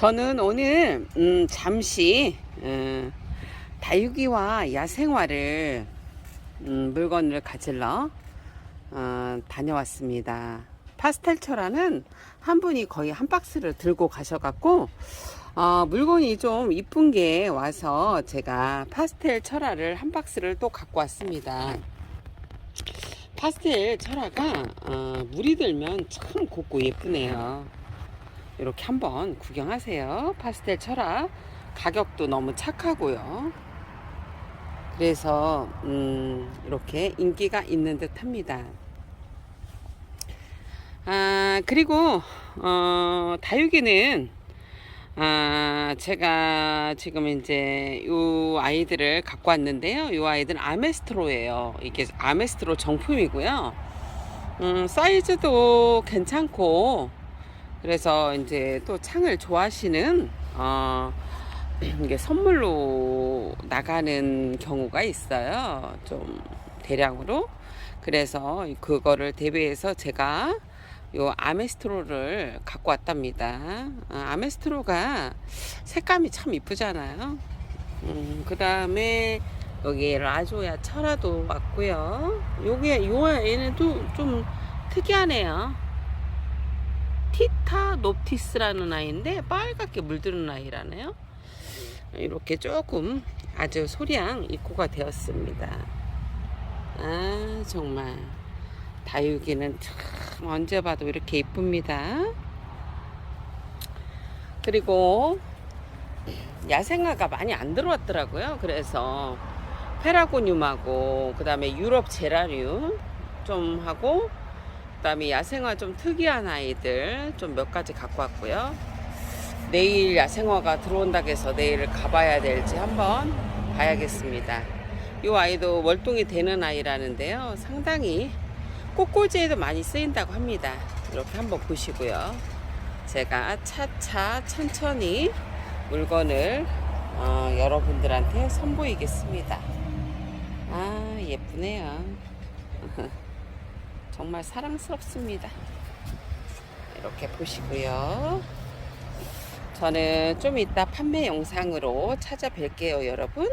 저는 오늘 음, 잠시 음, 다육이와 야생화를 음, 물건을 가질러 어, 다녀왔습니다. 파스텔 철화는 한 분이 거의 한 박스를 들고 가셔갖고 어, 물건이 좀 이쁜 게 와서 제가 파스텔 철화를 한 박스를 또 갖고 왔습니다. 파스텔 철화가 어, 물이 들면 참 곱고 예쁘네요. 이렇게 한번 구경하세요. 파스텔 철화 가격도 너무 착하고요. 그래서 음, 이렇게 인기가 있는 듯 합니다. 아 그리고 어, 다육이는 아 제가 지금 이제 요 아이들을 갖고 왔는데요. 요 아이들은 아메스트로예요. 이게 아메스트로 정품이고요. 음, 사이즈도 괜찮고 그래서 이제 또 창을 좋아하시는 어 이게 선물로 나가는 경우가 있어요. 좀 대량으로. 그래서 그거를 대비해서 제가 요 아메스트로를 갖고 왔답니다. 아, 아메스트로가 색감이 참 이쁘잖아요. 음, 그 다음에 여기 라조야 철화도 왔고요. 요게 요 애는 또 좀 특이하네요. 티타 롭티스라는 아이인데 빨갛게 물드는 아이라네요. 이렇게 조금 아주 소량 입고가 되었습니다. 아 정말 다육이는 참 언제 봐도 이렇게 이쁩니다. 그리고 야생화가 많이 안 들어왔더라고요. 그래서 페라고늄하고 그 다음에 유럽 제라늄 좀 하고 그 다음에 야생화 좀 특이한 아이들 좀 몇 가지 갖고 왔고요. 내일 야생화가 들어온다고 해서 내일 가봐야 될지 한번 봐야겠습니다. 이 아이도 월동이 되는 아이라는데요. 상당히 꽃꽂이에도 많이 쓰인다고 합니다. 이렇게 한번 보시고요. 제가 차차 천천히 물건을 어, 여러분들한테 선보이겠습니다. 아 예쁘네요. 정말 사랑스럽습니다. 이렇게 보시고요. 저는 좀 이따 판매 영상으로 찾아뵐게요, 여러분.